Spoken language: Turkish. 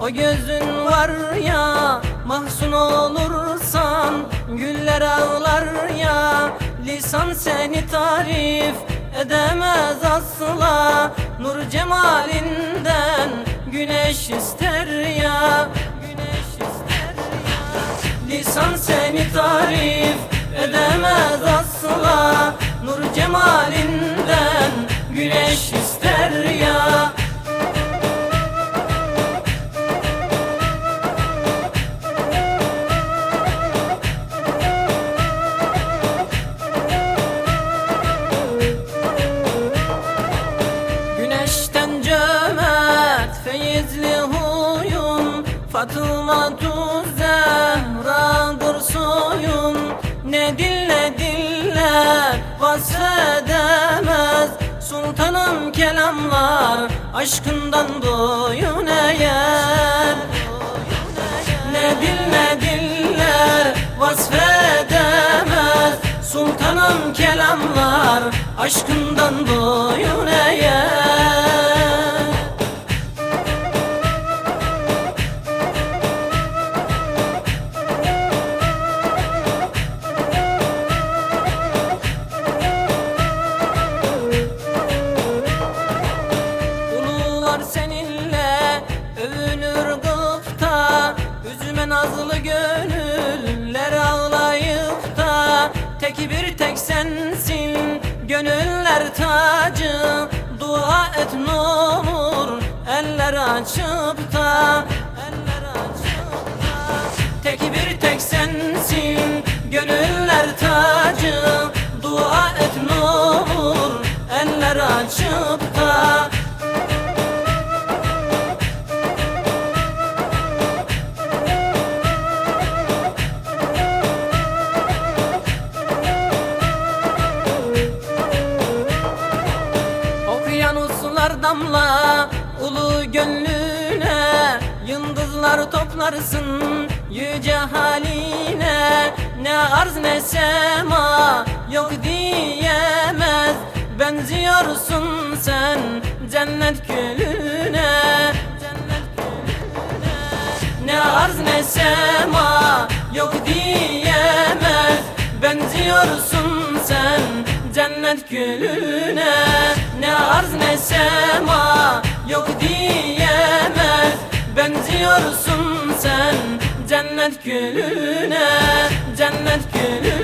O gözün var ya mahzun olursan Güller ağlar ya. Lisan seni tarif edemez asla Nur cemalinden güneş ister ya Güneş ister ya. Lisan seni tarif edemez asla Nur cemalinden güneş ister ya Fatıma tu Zehra'dır soyun Ne dille diller vasfedemez Sultanım kelamlar aşkından boyun eğer. Ne dil ne diller vasfedemez Sultanım kelamlar aşkından boyun Üzüme nazlı gönüller ağlayıp da Tek bir tek sensin. Gönüller tacı Dua et ne olur. Eller açıp da Eller açıp da Tek bir tek sensin. Gönüller tacı Dua et ne olur. Eller açıp da damla ulu gönlüne Yıldızlar toplarsın yüce haline. Ne arz ne sema yok diyemez Benziyorsun sen cennet gülüne Ne arz ne sema yok diyemez Benziyorsun sen cennet gülüne Ne arz ne sema yok diyemez. Benziyorsun sen cennet gülüne Cennet gülüne